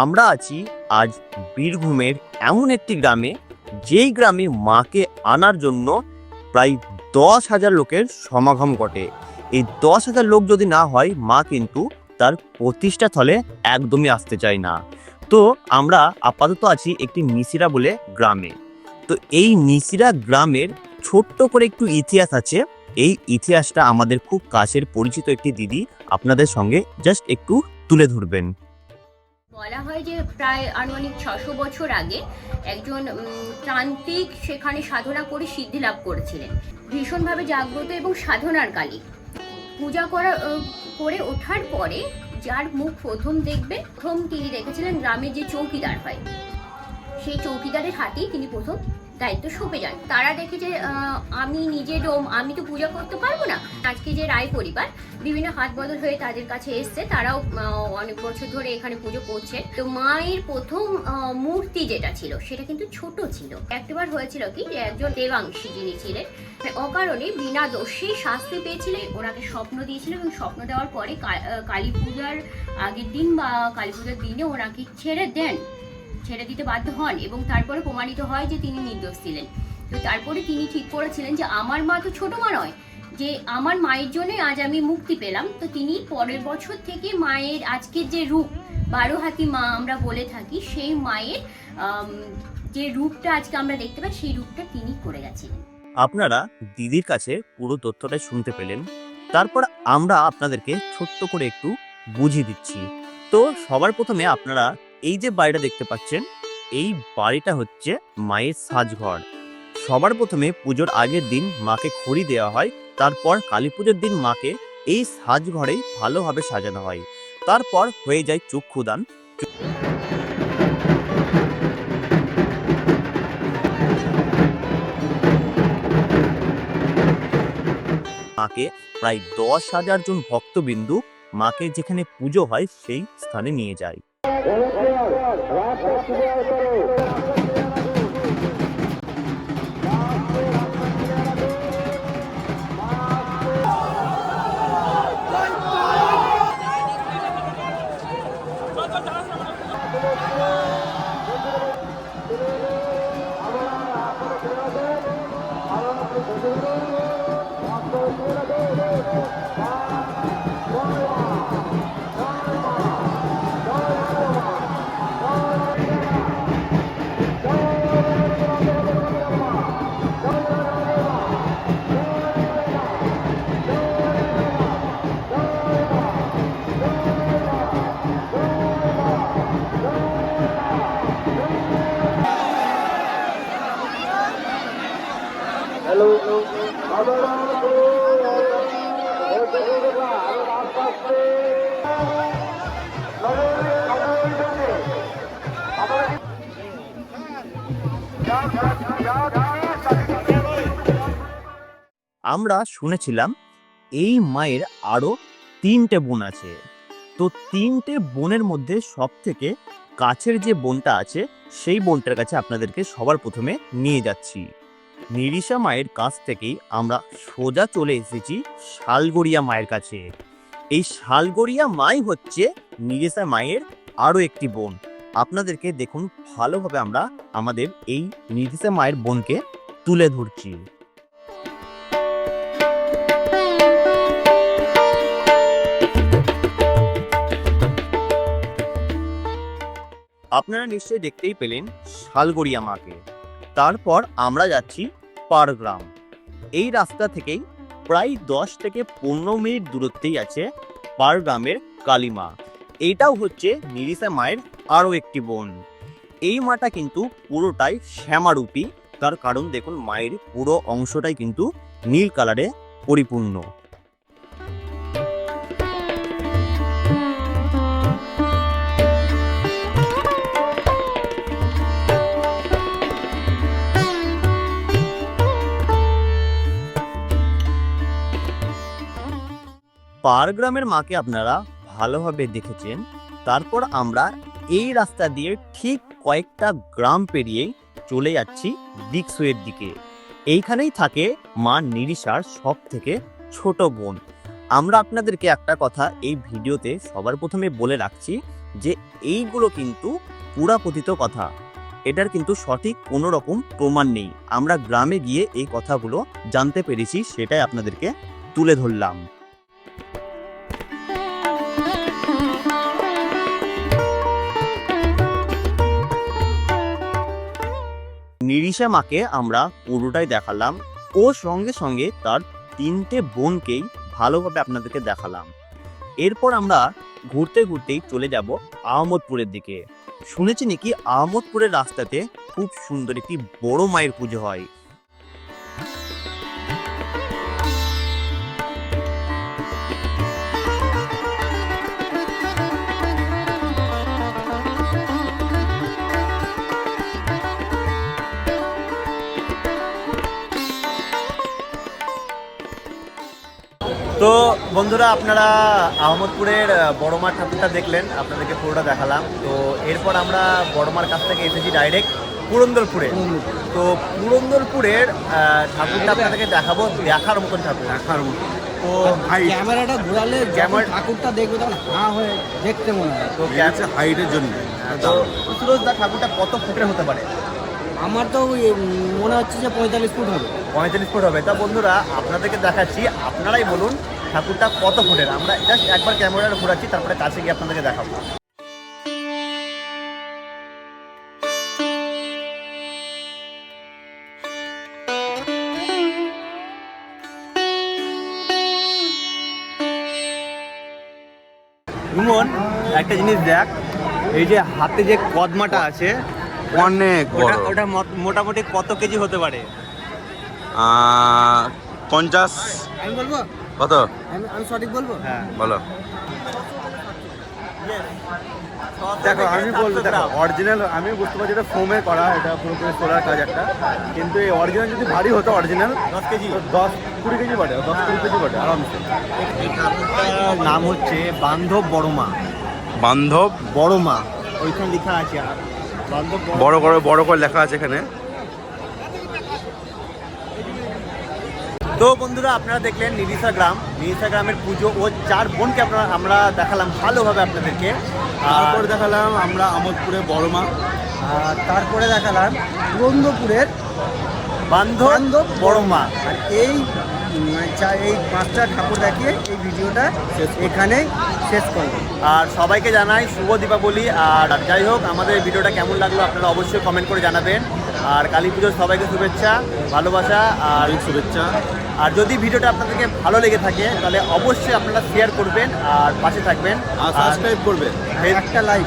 আমরা আছি আজ বীরভূমের এমন একটি গ্রামে, যেই গ্রামে মাকে আনার জন্য প্রায় দশ হাজার লোকের সমাগম ঘটে। এই দশ হাজার লোক যদি না হয়, মা কিন্তু তার প্রতিষ্ঠা স্থলে একদমই আসতে চায় না। তো আমরা আপাতত আছি একটি নিসিরা বলে গ্রামে। তো এই নিসিরা গ্রামের ছোট্ট করে একটু ইতিহাস আছে। এই ইতিহাসটা আমাদের খুব কাছের পরিচিত একটি দিদি আপনাদের সঙ্গে জাস্ট একটু তুলে ধরবেন। বলা হয় যে প্রায় আনুমানিক ছশো বছর আগে একজন তান্ত্রিক সেখানে সাধনা করে সিদ্ধি লাভ করেছিলেন। ভীষণভাবে জাগ্রত এবং সাধনার কালী। পূজা করা করে ওঠার পরে যার মুখ প্রথম দেখবে প্রথম তিনি দেখেছিলেন গ্রামে যে চৌকিদার হয়। সেই চৌকিদারের হাতেই তিনি প্রথম দায়িত্ব সঁপে যান। তারা দেখে যে আমি নিজে ডোম, আমি তো পূজা করতে পারব না। আজকে যে রায় পরিবার বিভিন্ন হাত বদল হয়ে তাদের কাছে এসছে, তারাও অনেক বছর ধরে এখানে পুজো করছে। তো মায়ের প্রথম মূর্তি যেটা ছিল, সেটা কিন্তু ছোট ছিল। একটিবার হয়েছিল কি যে একজন দেবাংশী যিনি ছিলেন, অকারণে বিনা দোষী শাস্তি পেয়েছিলেন। ওনাকে স্বপ্ন দিয়েছিলেন এবং স্বপ্ন দেওয়ার পরে কালী পূজার আগের দিন বা কালী পূজার দিনে ওনাকে ছেড়ে দেন। ছেড়ে দিতে বাধ্য হন এবং তারপরে প্রমাণিত হয় যে তিনি নির্দোষ ছিলেন। তো তারপরে তিনি ঠিক করেছিলেন যে আমার মা তো ছোট মা নয়, যে আমার মায়ের জন্যই আজ আমি মুক্তি পেলাম। তো তিনি পরের বছর থেকে মায়ের আজকের যে রূপ, বারো হাতি মা আমরা বলে থাকি, সেই মায়ের যে রূপটা আজকে আমরা দেখতে পাই, সেই রূপটা তিনি করে গেছিলেন। আপনারা দিদির কাছে পুরো তথ্যটা শুনতে পেলেন। তারপর আমরা আপনাদেরকে ছোট্ট করে একটু বুঝিয়ে দিচ্ছি। তো সবার প্রথমে আপনারা এই যে বাড়িটা দেখতে পাচ্ছেন, এই বাড়িটা হচ্ছে মায়ের সাজঘর। সবার প্রথমে পুজোর আগের দিন মাকে খড়ি দেওয়া হয়, তারপর কালী পুজোর দিন মাকে এই সাজঘরেই ভালোভাবে সাজানো হয়। তারপর হয়ে যায় চক্ষুদান। মাকে প্রায় দশ হাজার জন ভক্তবিন্দু মাকে যেখানে পুজো হয় সেই স্থানে নিয়ে যায়। রাস্তা ক্লিয়ার করো Let's go. আমরা শুনেছিলাম এই মায়ের আরও তিনটে বোন আছে। তো তিনটে বোনের মধ্যে সব থেকে কাছের যে বোনটা আছে, সেই বোনটার কাছে আপনাদেরকে সবার প্রথমে নিয়ে যাচ্ছি। নিরিশা মায়ের কাছ থেকেই আমরা সোজা চলে এসেছি শালগড়িয়া মায়ের কাছে। এই শালগড়িয়া মাই হচ্ছে নিরিশা মায়ের আরও একটি বোন। আপনাদেরকে দেখুন, ভালোভাবে আমরা আমাদের এই নিরিশা মায়ের বোনকে তুলে ধরছি। আপনারা নিশ্চয়ই দেখতেই পেলেন শালগড়িয়া মাকে। তারপর আমরা যাচ্ছি পারগ্রাম এই রাস্তা থেকেই প্রায় দশ থেকে পনেরো মিনিট দূরত্বেই আছে পারগ্রামের কালীমা। এইটাও হচ্ছে নিরিসা মায়ের আরও একটি বোন। এই মাটা কিন্তু পুরোটাই শ্যামারূপী। তার কারণ দেখুন, মায়ের পুরো অংশটাই কিন্তু নীল কালারে পরিপূর্ণ। পারগ্রামের মাকে আপনারা ভালোভাবে দেখেছেন। তারপর আমরা এই রাস্তা দিয়ে ঠিক কয়েকটা গ্রাম পেরিয়ে চলে যাচ্ছি দিকসুয়ের দিকে। এইখানেই থাকে মা নিরিশার সব থেকে ছোট বোন। আমরা আপনাদেরকে একটা কথা এই ভিডিওতে সবার প্রথমে বলে রাখছি যে এইগুলো কিন্তু পুরাপতিত কথা। এটার কিন্তু সঠিক কোনো রকম প্রমাণ নেই। আমরা গ্রামে গিয়ে এই কথাগুলো জানতে পেরেছি, সেটাই আপনাদেরকে তুলে ধরলাম। নিরিশা মাকে আমরা পুরোটাই দেখালাম ও সঙ্গে সঙ্গে তার তিনটে বোনকেই ভালোভাবে আপনাদেরকে দেখালাম। এরপর আমরা ঘুরতে ঘুরতেই চলে যাব আহমদপুরের দিকে। শুনেছি নাকি আহমদপুরের রাস্তাতে খুব সুন্দর একটি বড় মায়ের পুজো হয়। তো বন্ধুরা আপনারা আহমদপুরের আহ, বড়মার ঠাকুরটা দেখলেন আপনাদেরকে পুরোটা দেখালাম। তো এরপর আমরা বড়মার কাছ থেকে এসেছি ডাইরেক্ট পুরন্দরপুরে। তো পুরন্দরপুরের ঠাকুরটা আপনাদেরকে দেখাবো দেখার মতন ঠাকুর। দেখার মতো তো ক্যামেরাটা ঘোরালে ক্যামেরা- ঠাকুরটা দেখবে তখন হাঁ হয়ে দেখতে মনে হয়। তো হাইটের জন্য। তো ঠাকুরটা কত ফুটের হতে পারে? আমার তো মনে হচ্ছে যে পঁয়তাল্লিশ ফুট হবে। পঁয়তাল্লিশ ফুট হবে। তা বন্ধুরা, আপনাদেরকে দেখাচ্ছি, আপনারাই বলুন ঠাকুরটা কত ফুটের। আমরা জাস্ট একবার ক্যামেরাটা ঘোরাচ্ছি, তারপরে কাছে গিয়ে আপনাদেরকে দেখাবো। একটা জিনিস দেখ, এই যে হাতে যে কদমাটা আছে অনেক ওটা বড়। ওটা মোটামুটি কত কেজি হতে পারে? পঞ্চাশ। আমি বলব? কত? আমি সঠিক বলব? হ্যাঁ। বলো। দেখো আমি বলব দেখো অরিজিনাল আমি বুঝতে পারছি এটা ফোমে করা এটা পুরোপুরি সোলার কাজ একটা। কিন্তু এই অরিজিনাল যদি ভারী হতো অরিজিনাল দশ কেজি। দশ কুড়ি কেজি বটে দশ কুড়ি কেজি বটে আরামসে। এই ঠাকুরটার নাম হচ্ছে বান্ধব বড়মা। বান্ধব? বড়মা ওইখানে লেখা আছে আর। বড় বড় করে বড় করে লেখা আছে এখানে। তো বন্ধুরা আপনারা দেখলেন নিরিসা গ্রাম। নিরিসা গ্রামের পুজো ও চার বোনকে আপনারা আমরা দেখালাম ভালোভাবে আপনাদেরকে। আর তারপর দেখালাম আমরা আমোদপুরে বড়মা আর তারপরে দেখালাম পুরন্দপুরের বান্ধব বান্ধব বড়মা আর এই এই পাঁচটা ঠাকুর দেখিয়ে এই ভিডিওটা এখানেই শেষ করব। আর সবাইকে জানাই শুভ দীপাবলি। আর যাই হোক আমাদের ভিডিওটা কেমন লাগল আপনারা অবশ্যই কমেন্ট করে জানাবেন। আর কালী পুজোর সবাইকে শুভেচ্ছা ভালোবাসা আর শুভেচ্ছা। আর যদি ভিডিওটা আপনাদেরকে ভালো লেগে থাকে তাহলে অবশ্যই আপনারা শেয়ার করবেন আর পাশে থাকবেন। আর সাবস্ক্রাইব করবে ফে- একটা লাইক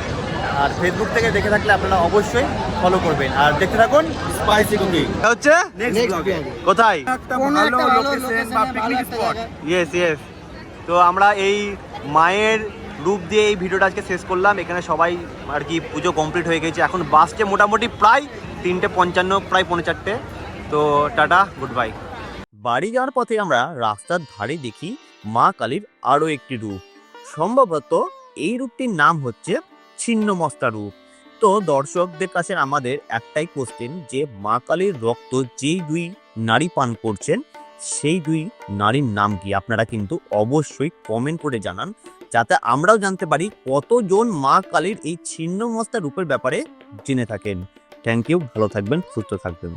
আর ফেসবুক থেকে দেখে থাকলে আপনারা অবশ্যই ফলো করবেন। আর দেখতে থাকুন স্পাইসি কুকিং হচ্ছে নেক্সট ব্লগে কোথায়? একটা ভালো লোকেশন বা পিকনিক স্পট ইয়েস ইয়েস তো আমরা এই মায়ের রূপ দিয়ে এই ভিডিওটা আজকে শেষ করলাম। এখানে সবাই আর কি পুজো কমপ্লিট হয়ে গেছে। এখন বাসকে মোটামুটি প্রায় তিনটে পঞ্চান্ন, প্রায় পৌনে চারটে। তো টাটা গুড বাই বাড়ি যাওয়ার পথে আমরা রাস্তার ধারে দেখি মা কালীর আরও একটি রূপ। সম্ভবত এই রূপটির নাম হচ্ছে ছিন্নমস্তা রূপ। তো দর্শকদের কাছে আমাদের একটাই কোশ্চেন যে মা কালীর রক্ত যেই দুই নারী পান করছেন সেই দুই নারীর নাম কি? আপনারা কিন্তু অবশ্যই কমেন্ট করে জানান, যাতে আমরাও জানতে পারি কতজন মা কালীর এই ছিন্ন মস্তা রূপের ব্যাপারে জেনে থাকেন। থ্যাংক ইউ ভালো থাকবেন, সুস্থ থাকবেন।